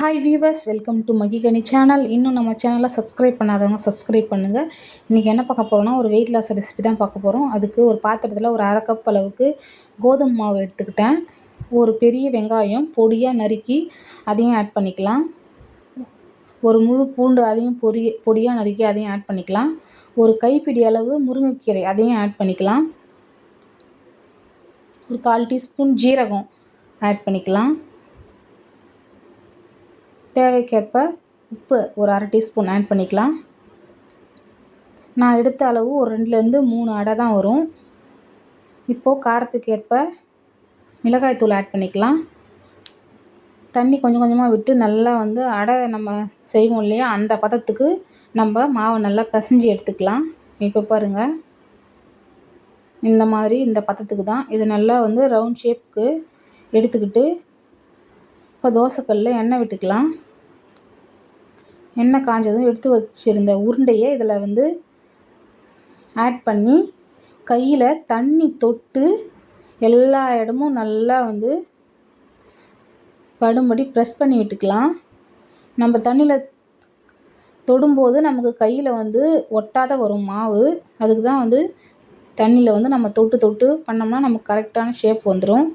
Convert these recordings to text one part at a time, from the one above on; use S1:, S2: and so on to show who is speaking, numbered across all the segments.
S1: Hi viewers welcome to Magikani channel இன்னும் நம்ம சேனலை சப்ஸ்கிரைப் பண்ணாதவங்க சப்ஸ்கிரைப் பண்ணுங்கள் இன்றைக்கி என்ன பார்க்க போகிறோம்னா ஒரு வெயிட் லாஸ் ரெசிபி தான் பார்க்க போகிறோம் அதுக்கு ஒரு பாத்திரத்தில் ஒரு அரை கப் அளவுக்கு கோதுமை மாவு எடுத்துக்கிட்டேன். ஒரு பெரிய வெங்காயம் பொடியாக நறுக்கி அதையும் ஆட் பண்ணிக்கலாம். ஒரு முழு பூண்டு அதையும் பொரிய பொடியாக நறுக்கி அதையும் ஆட் பண்ணிக்கலாம். ஒரு கைப்பிடி அளவு முருங்கைக்கீரை அதையும் ஆட் பண்ணிக்கலாம். ஒரு கால் டீஸ்பூன் ஜீரகம் ஆட் பண்ணிக்கலாம். தேவைக்கேற்ப உப்பு ஒரு அரை டீஸ்பூன் ஆட் பண்ணிக்கலாம். நான் எடுத்த அளவு ஒரு ரெண்டுலேருந்து மூணு அடை தான் வரும். இப்போது காரத்துக்கு ஏற்ப மிளகாய்த்தூள் ஆட் பண்ணிக்கலாம். தண்ணி கொஞ்சம் கொஞ்சமாக விட்டு நல்லா வந்து அடை நம்ம செய்வோம் இல்லையா அந்த பதத்துக்கு நம்ம மாவை நல்லா பிசைஞ்சி எடுத்துக்கலாம். இப்போ பாருங்கள் இந்த மாதிரி இந்த பதத்துக்கு தான் இது நல்லா வந்து ரவுண்ட் ஷேப்புக்கு எடுத்துக்கிட்டு இப்போ தோசைக்கல்லில் எண்ணெய் விட்டுக்கலாம். எண்ணெய் காஞ்சதும் எடுத்து வச்சுருந்த உருண்டையை இதில் வந்து ஆட் பண்ணி கையில் தண்ணி தொட்டு எல்லா இடமும் நல்லா வந்து படும்படி ப்ரெஸ் பண்ணி விட்டுக்கலாம். நம்ம தண்ணியில் தொடும்போது நமக்கு கையில் வந்து ஒட்டாத வரும் மாவு. அதுக்கு தான் வந்து தண்ணியில் வந்து நம்ம தொட்டு தொட்டு பண்ணோம்னா நமக்கு கரெக்டான ஷேப் வந்துடும்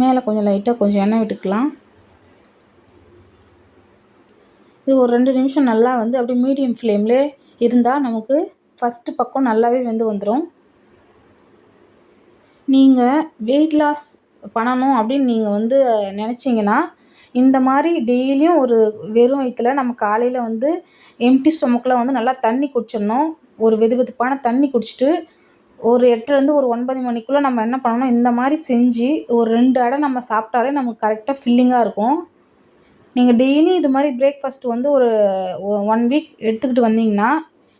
S1: மேலே கொஞ்சம் லைட்டாக கொஞ்சம் எண்ணெய் விட்டுக்கலாம். இது ஒரு ரெண்டு நிமிஷம் நல்லா வந்து அப்படியே மீடியம் ஃப்ளேம்லே இருந்தால் நமக்கு ஃபஸ்ட்டு பக்கம் நல்லாவே வெந்து வந்துடும் நீங்கள் வெயிட் லாஸ் பண்ணணும் அப்படின்னு நீங்கள் வந்து நினச்சிங்கன்னா இந்த மாதிரி டெய்லியும் ஒரு வெறும் வயிற்றில் நம்ம காலையில் வந்து எம்டி ஸ்டொமக்கில் வந்து நல்லா தண்ணி குடிச்சிடணும். ஒரு வெது வெதுப்பான தண்ணி குடிச்சிட்டு ஒரு எட்டுலேருந்து ஒரு ஒன்பது மணிக்குள்ளே நம்ம என்ன பண்ணணும் இந்த மாதிரி செஞ்சு ஒரு ரெண்டு அடை நம்ம சாப்பிட்டாலே நமக்கு கரெக்டாக ஃபில்லிங்காக இருக்கும். நீங்கள் டெய்லி இது மாதிரி பிரேக்ஃபாஸ்ட் வந்து ஒரு ஒன் வீக் எடுத்துக்கிட்டு வந்தீங்கன்னா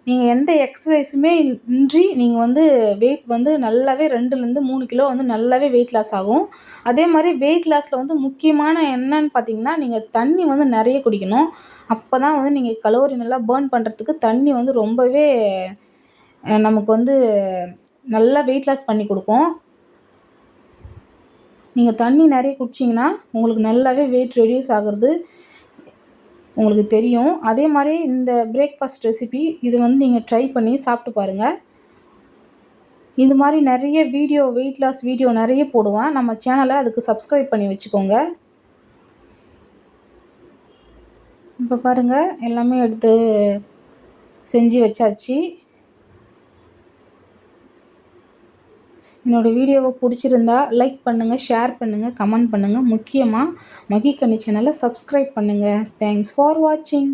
S1: நீங்கள் எந்த எக்ஸசைஸுமே இன்றி நீங்கள் வந்து வெயிட் வந்து நல்லாவே ரெண்டுலேருந்து மூணு கிலோ வந்து நல்லாவே வெயிட் லாஸ் ஆகும். அதே மாதிரி வெயிட் லாஸில் வந்து முக்கியமான என்னன்னு பார்த்தீங்கன்னா நீங்கள் தண்ணி வந்து நிறைய குடிக்கணும். அப்போ தான் வந்து நீங்கள் கலோரி நல்லா பேர்ன் பண்ணுறதுக்கு தண்ணி வந்து ரொம்பவே நமக்கு வந்து நல்லா வெயிட் லாஸ் பண்ணி கொடுக்கும். நீங்கள் தண்ணி நிறைய குடிச்சிங்கன்னா உங்களுக்கு நல்லாவே வெயிட் ரெடியூஸ் ஆகிறது உங்களுக்கு தெரியும். அதே மாதிரி இந்த பிரேக்ஃபாஸ்ட் ரெசிபி இது வந்து நீங்கள் ட்ரை பண்ணி சாப்பிட்டு பாருங்கள் இது மாதிரி நிறைய வீடியோ வெயிட் லாஸ் வீடியோ நிறைய போடுவேன். நம்ம சேனலை அதுக்கு சப்ஸ்கிரைப் பண்ணி வச்சுக்கோங்க. இப்போ பாருங்கள் எல்லாமே எடுத்து செஞ்சு வச்சாச்சு. என்னோடய வீடியோவை பிடிச்சிருந்தா லைக் பண்ணுங்கள் ஷேர் பண்ணுங்கள் கமெண்ட் பண்ணுங்கள் முக்கியமாக மகிக்கனி சேனலை சப்ஸ்கிரைப் பண்ணுங்கள் தேங்க்ஸ் ஃபார் வாட்சிங்